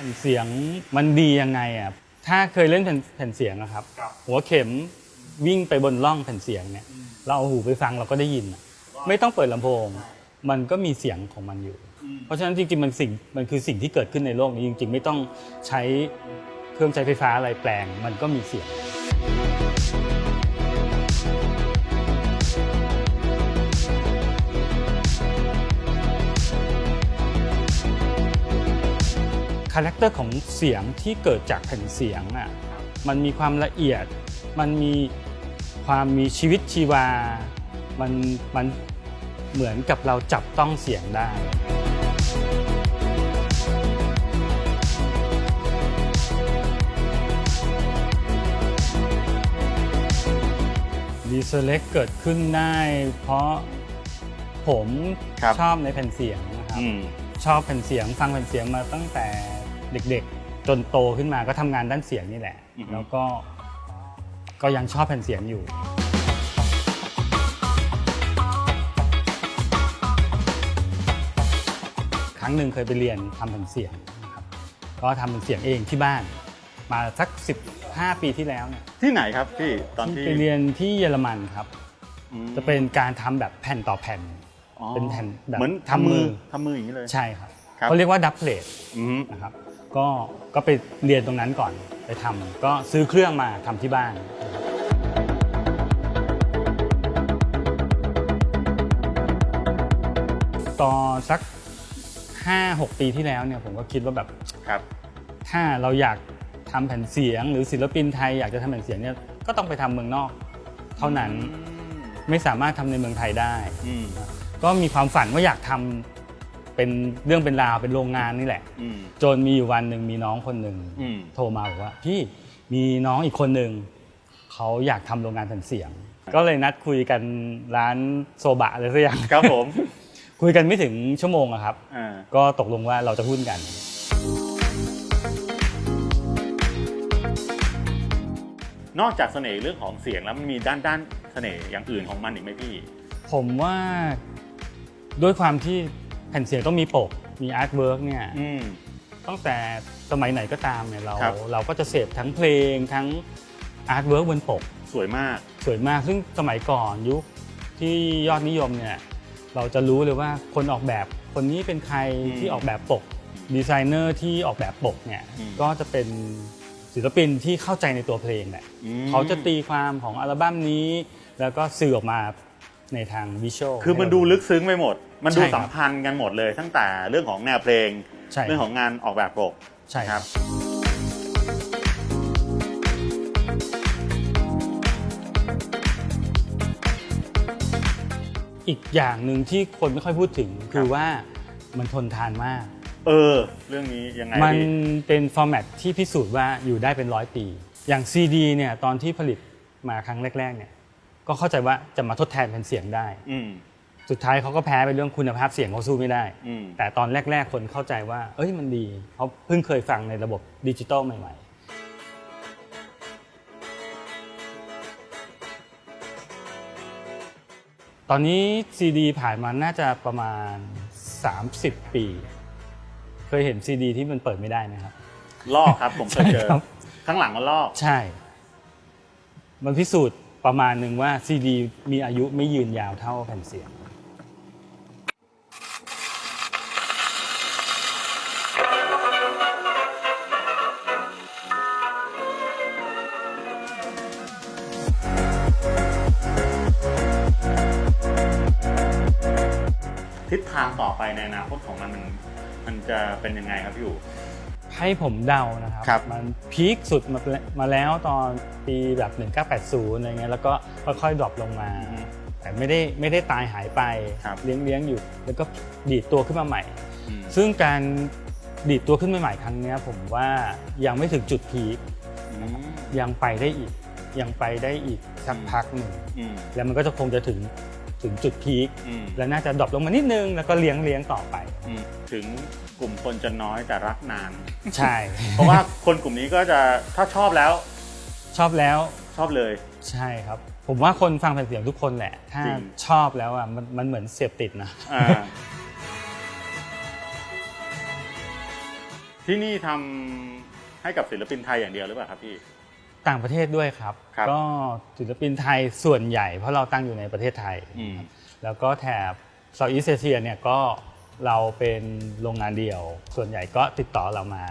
ผ่นเสียงมันดียังไงอะถ้าเคยเล่นแผ่นแผ่นเสียงนะครับครับ หัวเข็มวิ่งไปบนร่องแผ่นเสียงเนี่ย เราเอาหูไปฟังเราก็ได้ยินอะไม่ต้องเปิดลำโพง มันก็มีเสียงของมันอยู่ เพราะฉะนั้นจริงๆมันสิ่งมันคือสิ่งที่เกิดขึ้นในโลกนี้จริง ๆ ไม่ต้องใช้เครื่องใช้ไฟฟ้าอะไรแปลง มันก็มีเสียง คาแรคเตอร์ของเสียงที่เกิดจากแผ่นเสียงอะมันมีความละเอียด มันมีความมีชีวิตชีวา มันมันเหมือนกับเราจับต้องเสียงได้ดีเซเล็กเกิดขึ้นได้ เพราะผมครับชอบในแผ่นเสียงนะครับอืมชอบแผ่นเสียงฟังแผ่นเสียงมาตั้งแต่ เด็กๆ จนโตขึ้นมาก็ทำงานด้านเสียงนี่แหละ อือฮึ แล้วก็ก็ยังชอบแผ่นเสียงอยู่ ครั้งหนึ่งเคยไปเรียนทำแผ่นเสียงนะครับก็ทำเป็นเสียงเองที่บ้าน มาสัก 15 ปีที่แล้วเนี่ยที่ไหนครับพี่ตอนที่ไปเรียนที่เยอรมันครับ อืมจะเป็นการทำแบบแผ่นต่อแผ่น อ๋อเป็นแผ่นแบบเหมือนทำมือทำมืออย่างนี้เลย ใช่ครับครับ เขาเรียกว่าดับเพลท อืม นะครับ ก็ก็ไปเรียนตรงนั้นก่อนไปทำก็ซื้อเครื่องมาทำที่บ้านนะครับตอนสัก 5-6 ปีที่แล้วเนี่ยผมก็คิดว่าแบบครับถ้าเราอยากทำแผ่นเสียง หรือศิลปินไทยอยากจะทำแผ่นเสียงเนี่ยก็ต้องไปทำเมืองนอก เท่านั้นไม่สามารถทำในเมืองไทยได้อืมก็มีความฝันว่าอยากทำ เป็นเรื่องเป็นราวเป็นโรงงานนี่แหละ อืม จนมีอยู่วันหนึ่งมีน้องคนหนึ่งอืม โทรมาบอกว่าพี่มีน้องอีกคนหนึ่งเขาอยากทำโรงงานแผ่นเสียง ก็เลยนัดคุยกันร้านโซบะอะไรสักอย่าง ครับผม คุยกันไม่ถึงชั่วโมงอะครับ อ่า ก็ตกลงว่าเราจะหุ้นกัน นอกจากเสน่ห์เรื่องของเสียงแล้วมันมีด้านด้านเสน่ห์อย่างอื่นของมันอีกไหมพี่ ผมว่าด้วยความที่ แผ่นเสียงต้องมีปก มีอาร์ตเวิร์กเนี่ยอืม ตั้งแต่สมัยไหนก็ตามเนี่ยเราครับ เราก็จะเสพทั้งเพลงทั้งอาร์ตเวิร์กบนปก สวยมาก สวยมาก ซึ่งสมัยก่อนยุคที่ยอดนิยมเนี่ยเราจะรู้เลยว่าคนออกแบบคนนี้เป็นใครอืมที่ออกแบบปก ดีไซเนอร์ที่ออกแบบปกเนี่ยอืม ก็จะเป็นศิลปินที่เข้าใจในตัวเพลงแหละอืมเขาจะตีความของอัลบั้มนี้ แล้วก็สื่อออกมาในทางวิชวลคือมันดูลึกซึ้งไปหมด มันดูใช่ครับ สัมพันธ์กันหมดเลย ตั้งแต่เรื่องของแนวเพลง ใช่เรื่องของงานออกแบบปกใช่คครัรับบอีกอย่างหนึ่งที่คนไม่ค่อยพูดถึงคือว่ามันทนทานมาก เออ เรื่องนี้ยังไงมันพี่เป็นฟอร์แมตที่พิสูจน์ว่าอยู่ได้เป็นร้อยปี อย่าง CD เนี่ยตอนที่ผลิตมาครั้งแรกๆเนี่ยก็เข้าใจว่าจะมาทดแทนเป็นเสียงได้ อืม สุดท้ายเขาก็แพ้ไปเรื่องคุณภาพเสียงเขาสู้ไม่ได้ อืม แต่ตอนแรก ๆ คนเข้าใจว่า เอ้ยมันดีเพราะเพิ่งเคยฟังในระบบดิจิตอลใหม่ ๆ ตอนนี้ซีดีผ่านมาน่าจะประมาณ 30 ปี เคยเห็นซีดีที่มันเปิดไม่ได้ไหมครับ ลอกครับ ผมเคยเจอ ใช่ครับ ข้างหลังมันลอก ใช่ มันพิสูจน์ประมาณหนึ่งว่าซีดีมีอายุไม่ยืนยาวเท่าแผ่นเสียงางต่อไปในอนาคตของมันมันมันจะเป็นยังไงครับพี่อยู่ ให้ผมเดานะครับ ครับ มันพีคสุดมามาแล้วตอนปีแบบ 1980อะไรเงี้ยแล้วก็ค่อยๆดรอปลงมา แต่ไม่ได้ไม่ได้ตายหายไปครับ เลี้ยงเลี้ยงอยู่ แล้วก็ดีดตัวขึ้นมาใหม่ อืมซึ่งการดีดตัวขึ้นมาใหม่ครั้งเนี้ยผมว่ายังไม่ถึงจุดพีคอืมยังไปได้อีก ยังไปได้อีกสักพักหนึ่ง อืม แล้วมันก็จะคงจะถึง ถึงจุดพีคอืมแล้วน่าจะดรอปลงมานิดนึง แล้วก็เลี้ยงเลี้ยงต่อไป อืมถึงกลุ่มคนจะน้อยแต่รักนาน ใช่ เพราะว่าคนกลุ่มนี้ก็จะถ้าชอบแล้วชอบแล้วชอบเลย ใช่ครับ ผมว่าคนฟังแผ่นเสียงทุกคนแหละ ถ้าจริง ชอบแล้วอะมันมันเหมือนเสพติดนะ อ่า ที่นี่ทำให้กับศิลปินไทยอย่างเดียวหรือเปล่าครับพี่ ต่างประเทศด้วยครับ ครับก็ศิลปินไทยส่วนใหญ่เพราะเราตั้งอยู่ในประเทศไทยอืมแล้วก็แถบเซาท์อีสเอเชียเนี่ยก็เราเป็นโรงงานเดี่ยว ส่วนใหญ่ก็ติดต่อเรามา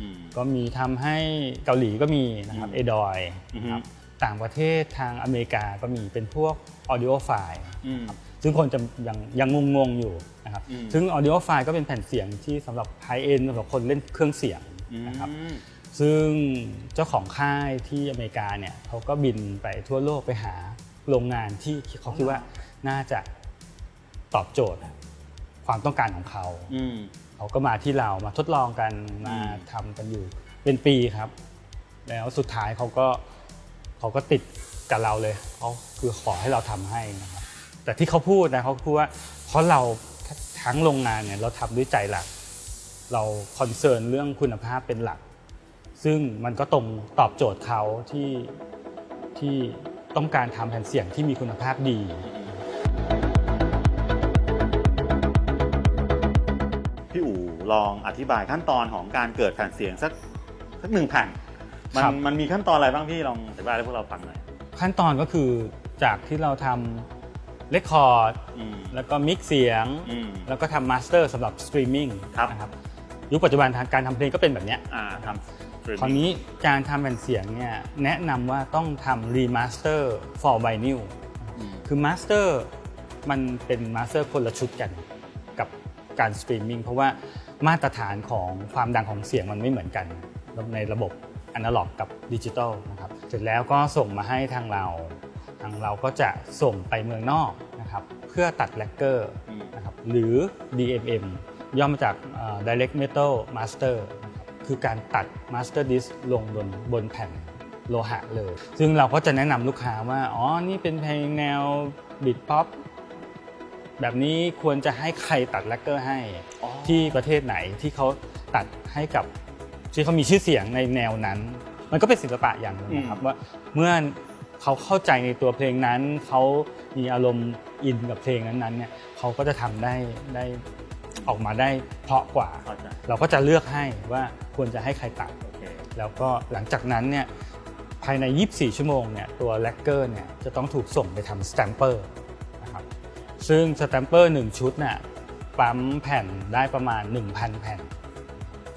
อืม ก็มีทำให้เกาหลีก็มีนะครับอืมเอดอยอือฮึครับต่างประเทศทางอเมริกาก็มีเป็นพวก audio file อืม ซึ่งคนจะยังยังงงๆอยู่นะครับ อืม ซึ่ง audio file ก็เป็นแผ่นเสียงที่สำหรับ high end สำหรับคนเล่นเครื่องเสียงนะครับ อืม ซึ่งเจ้าของค่ายที่อเมริกาเนี่ยเขาก็บินไปทั่วโลกไปหาโรงงานที่เขาคิดว่าน่าจะตอบโจทย์ ความต้องการของเขาอืมเขาก็มาที่เรามาทดลองกันมาอืมทำกันอยู่เป็นปีครับ แล้วสุดท้ายเขาก็เขาก็ติดกับเราเลยเขาคือขอให้เราทำให้นะครับแต่ที่เขาพูดนะเขาพูดว่าเพราะเราทั้งโรงงานเนี่ยเราทำด้วยใจหลัก เราคอนเซิร์นเรื่องคุณภาพเป็นหลัก ซึ่งมันก็ตรงตอบโจทย์เขาที่ที่ต้องการทำแผ่นเสียงที่มีคุณภาพดี พี่อู๋ลองอธิบายขั้นตอนของการเกิดแผ่นเสียงสักสักหนึ่งแผ่นมันครับ มันมีขั้นตอนอะไรบ้างพี่ลองอธิบายให้พวกเราฟังหน่อยขั้นตอนก็คือจากที่เราทำเรคคอร์ดอืมแล้วก็มิกเสียง อืม แล้วก็ทำมาสเตอร์สำหรับสตรีมมิ่งครับ นะครับยุคปัจจุบันทางการทำเพลงก็เป็นแบบเนี้ย อ่าทำ streaming คราวนี้การทำแผ่นเสียงเนี่ยแนะนำว่าต้องทำรีมาสเตอร์ for vinyl อืมคือมาสเตอร์มันเป็นมาสเตอร์คนละชุดกันกับการสตรีมมิ่งเพราะว่ามาตรฐานของความดังของเสียงมันไม่เหมือนกัน ในระบบอนาล็อกกับดิจิตอลนะครับเสร็จแล้วก็ส่งมาให้ทางเรา ทางเราก็จะส่งไปเมืองนอกนะครับเพื่อตัดแลกเกอร์อืมนะครับหรือ DMM ย่อมาจากเอ่อ Direct Metal Master นะ ครับคือการตัด Master Disc ลงบนบนแผ่นโลหะเลย ซึ่งเราก็จะแนะนำลูกค้าว่า อ๋อ นี่เป็นเพลงแนวบิดป๊อปแบบนี้ควรจะให้ใครตัดแลกเกอร์ให้อ๋อที่ประเทศไหนที่เขาตัดให้กับที่เขามีชื่อเสียงในแนวนั้น มันก็เป็นศิลปะอย่างหนึงนะครับว่าเมื่อเขาเข้าใจในตัวเพลงนั้น เขามีอารมณ์อินกับเพลงนั้นๆเนี่ยเขาก็จะทำได้ได้ ออกมาได้เพราะกว่า เข้าใจเราก็จะเลือกให้ว่าควรจะให้ใครตัด โอเคแล้วก็หลังจากนั้นเนี่ยภายใน 24 ชั่วโมงเนี่ยตัวแลกเกอร์เนี่ยจะต้องถูกส่งไปทำสแตมเปอร์นะครับซึ่งสแตมเปอร์1ชุดเนี่ยปั๊มแผ่นได้ประมาณ 1,000 แผ่น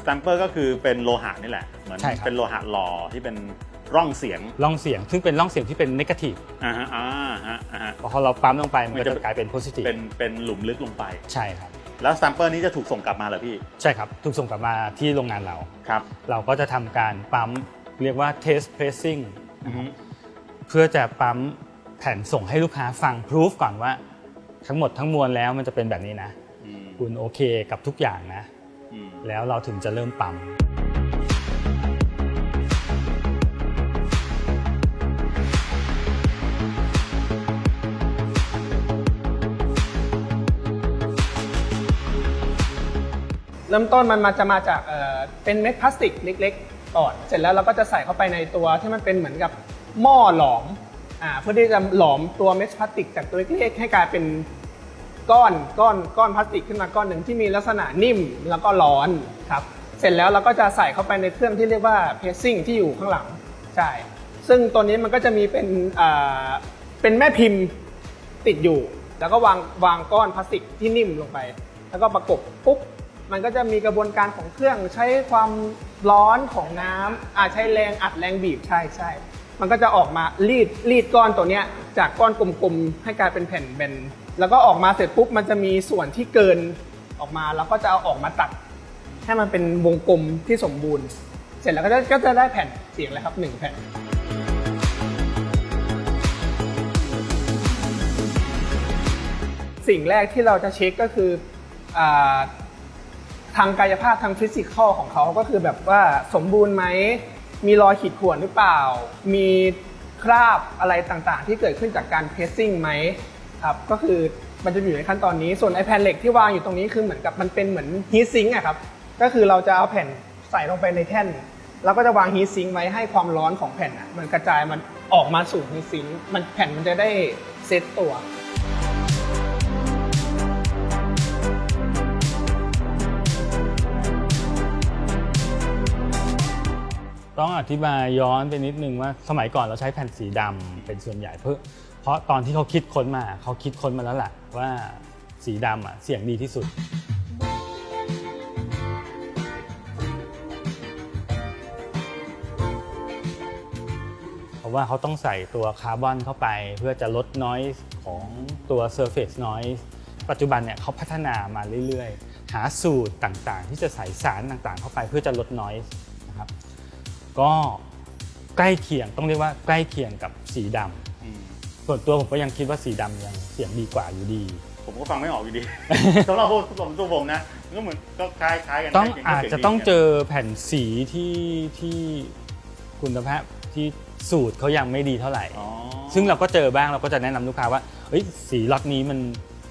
สแตมเปอร์ก็คือเป็นโลหะนี่แหละ เหมือนใช่ครับ เป็นโลหะหล่อที่เป็นร่องเสียงร่องเสียง ซึ่งเป็นร่องเสียงที่เป็นนกาทีฟอ่าฮะอ่าฮะอ่าฮะ พอเราปั๊มลงไปมันมันก็จะ จะกลายเป็นโพซิทีฟเป็นเป็นหลุมลึกลงไป ใช่ครับ แล้วสแตมเปอร์นี้จะถูกส่งกลับมาเหรอพี่ ใช่ครับ ถูกส่งกลับมาที่โรงงานเรา ครับ เราก็จะทำการปั๊มเรียกว่า test pressing อือฮึเพื่อจะปั๊มแผ่นส่งให้ลูกค้าฟังพ o ูฟก่อนว่า ทั้งหมดทั้งมวลแล้วมันจะเป็นแบบนี้นะ อืมคุณโอเคกับทุกอย่างนะ อืม แล้วเราถึงจะเริ่มปั๊ม เริ่มต้นมันมาจะมาจากเอ่อเป็นเม็ดพลาสติกเล็กๆก่อน เสร็จแล้วเราก็จะใส่เข้าไปในตัวที่มันเป็นเหมือนกับหม้อหลอมอ่าเพื่อที่จะหลอมตัวเม็ดพลาสติกจากตัวเล็กๆให้กลายเป็นก้อนก้อนก้อนพลาสติกขึ้นมาก้อนหนึ่งที่มีลักษณะนิ่มแล้วก็ร้อนครับ เสร็จแล้วเราก็จะใส่เข้าไปในเครื่องที่เรียกว่าเพสซิ่งที่อยู่ข้างหลังใช่ซึ่งตัวนี้มันก็จะมีเป็นอ่าเป็นแม่พิมพ์ติดอยู่ แล้วก็วางวางก้อนพลาสติกที่นิ่มลงไป แล้วก็ประกบปุ๊บ มันก็จะมีกระบวนการของเครื่องใช้ความร้อนของน้ำอ่าใช้แรงอัดแรงบีบใช่ใช่มันก็จะออกมารีดรีดก้อนตัวเนี้ยจากก้อนกลมๆให้กลายเป็นแผ่นแบนแล้วก็ออกมาเสร็จปุ๊บมันจะมีส่วนที่เกินออกมาแล้วก็จะเอาออกมาตัด ให้มันเป็นวงกลมที่สมบูรณ์ เสร็จแล้วก็จะก็จะได้แผ่นเสียงเลยครับหนึ่งแผ่นสิ่งแรกที่เราจะเช็คก็คืออ ทางกายภาพทางฟิสิกอลของเขาก็คือแบบว่าสมบูรณ์ไหม มีรอยขีดข่วนหรือเปล่า มีคราบอะไรต่างๆ ที่เกิดขึ้นจากการเพสซิ่งไหมครับก็คือมันจะอยู่ในขั้นตอนนี้ส่วนไอแผ่นเหล็กที่วางอยู่ตรงนี้คือเหมือนกับมันเป็นเหมือนฮีทซิงค์อะครับก็คือเราจะเอาแผ่นใส่ลงไปในแท่น แล้วก็จะวางฮีทซิงค์ไว้ให้ความร้อนของแผ่นอะมันกระจายมันออกมาสู่ฮีทซิงค์มันแผ่นมันจะได้เซตตัว ต้องอธิบายย้อนไปนิดนึงว่าสมัยก่อนเราใช้แผ่นสีดำเป็นส่วนใหญ่เพื่อเพราะตอนที่เขาคิดค้นมาเขาคิดค้นมาแล้วแหละว่าสีดำอะเสียงดีที่สุด เพราะว่าเขาต้องใส่ตัวคาร์บอนเข้าไปเพื่อจะลด noise ของตัว surface noise ปัจจุบันเนี่ยเขาพัฒนามาเรื่อยๆ หาสูตรต่างๆ ที่จะใส่สารต่างๆ เข้าไปเพื่อจะลดนะครับ ก็ใกล้เคียงต้องเรียกว่าใกล้เคียงกับสีดำอืมส่วนตัวผมก็ยังคิดว่าสีดำยังเสียงดีกว่าอยู่ดี ผมก็ฟังไม่ออกอยู่ดี สำหรับผมตัวผมนะมันก็เหมือนก็คล้ายคล้ายๆกันต้องใกล้อาจเคียจะต้องดีเจอแผ่นสีที่ที่คุณภาพที่สูตรเขายังไม่ดีเท่าไหร่อ๋อซึ่งเราก็เจอบ้างเราก็จะแนะนำลูกค้าว่าเฮ้ยสีล็อตนี้มัน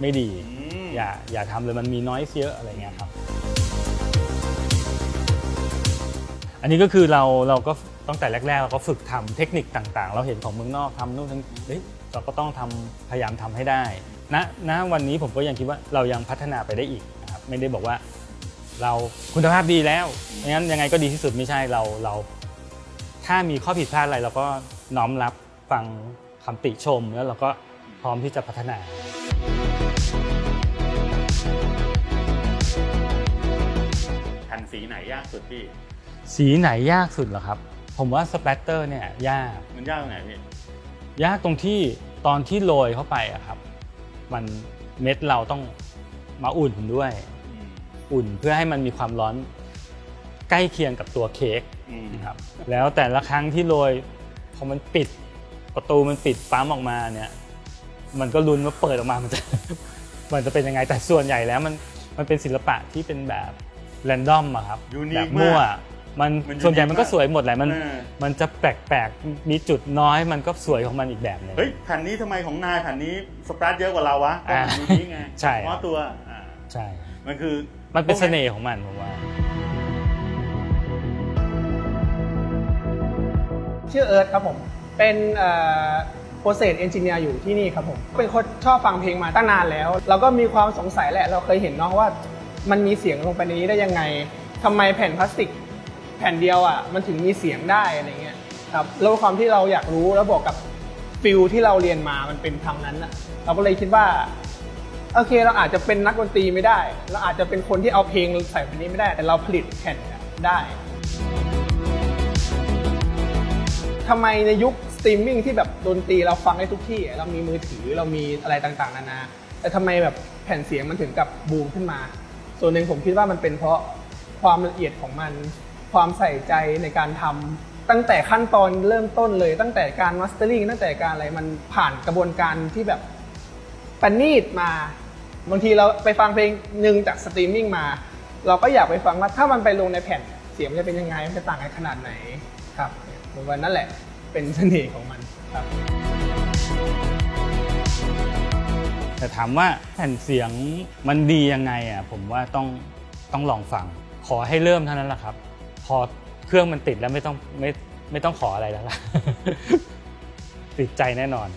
ไม่ดีอืมอย่าอย่าทำเลยมันมีน้อยเยอะอะไรเงี้ยครับ อันนี้ก็คือเราเราก็ตั้งแต่แรก ๆ เราก็ฝึกทำเทคนิคต่างๆ เราเห็นของเมืองนอกทำนู่นทั้งเฮ้ยเราก็ต้องทำพยายามทำให้ได้ณณวันนี้ผมก็ยังคิดว่าเรายังพัฒนาไปได้อีกนะครับไม่ได้บอกว่าเราคุณภาพดีแล้วงั้นยังไงก็ดีที่สุดไม่ใช่เราเรา ถ้ามีข้อผิดพลาดอะไรเราก็น้อมรับฟังคำติชมแล้วเราก็พร้อมที่จะพัฒนาแผ่นสีไหนยากสุดพี่ สีไหนยากสุดเหรอครับ ผมว่าสเปตเตอร์เนี่ยยาก มันยากตรงไหนพี่ ยากตรงที่ตอนที่โรยเข้าไปอะครับ มันเม็ดเราต้องมาอุ่นด้วยอืมอุ่นเพื่อให้มันมีความร้อนใกล้เคียงกับตัวเค้กอืมนะครับ แล้วแต่ละครั้งที่โรยพอมันปิดประตูมันปิดปั๊มออกมาเนี่ย มันก็ลุ้นว่าเปิดออกมามันจะมันจะเป็นยังไงแต่ส่วนใหญ่แล้วมันมันเป็นศิลปะที่เป็นแบบแรนดอมอะครับยูนิแบคบมั่ว มากมันมันส่วนใหญ่ unique มันก็มากสวยหมดแหละมัน เออมันจะแปลกๆ มีจุดน้อยมันก็สวยของมันอีกแบบหนึง เฮ้ยแผ่นนี้ทำไมของนายแผ่นนี้สปราร์ตเยอะกว่าเราวะก็อ่ามันนี้ไงใช่ เพราะตัวอ่าใช่ มันคือ มันเป็นเสน่ห์ของมันผมว่า ชื่อเอิร์ธครับผม เป็นโปรเซสเอนจิเนียร์อยู่ที่นี่ครับผม เป็นคนชอบฟังเพลงมาตั้งนานแล้ว เราก็มีความสงสัยแหละ เราเคยเห็นเนาะว่า มันมีเสียงลงไปในนี้ได้ยังไง ทำไมแผ่นพลาสติก แผ่นเดียวอะมันถึงมีเสียงได้อะไรเงี้ยครับแล้วความที่เราอยากรู้แล้วบอกกับฟิลที่เราเรียนมามันเป็นทางนั้นอะเราก็เลยคิดว่าโอเคเราอาจจะเป็นนักดนตรีไม่ได้ เราอาจจะเป็นคนที่เอาเพลงใส่ไปนี้ไม่ได้ แต่เราผลิตแผ่นได้ทำไมในยุคสตรีมมิ่งที่แบบดนตรีเราฟังได้ทุกที่ เรามีมือถือเรามีอะไรต่างๆ นานา แต่ทำไมแบบแผ่นเสียงมันถึงกับบูมขึ้นมา ส่วนหนึ่งผมคิดว่ามันเป็นเพราะความละเอียดของมัน ความใส่ใจในการทำตั้งแต่ขั้นตอนเริ่มต้นเลย ตั้งแต่การมาสเตอริงตั้งแต่การอะไรมันผ่านกระบวนการที่แบบประณีตมา บางทีเราไปฟังเพลงหนึ่งจากสตรีมมิ่งมา เราก็อยากไปฟังว่าถ้ามันไปลงในแผ่นเสียงมันจะเป็นยังไงมันจะต่างกันขนาดไหนครับผมว่านั่นแหละเป็นเสน่ห์ของมันครับ แต่ถามว่าแผ่นเสียงมันดียังไงอะผมว่าต้องต้องลองฟัง ขอให้เริ่มเท่านั้นแหละครับ อเครื่องมันติดแล้วไม่ต้องไม่ไม่ต้องขออะไรแล้วล่ะ ติดใจแน่นอน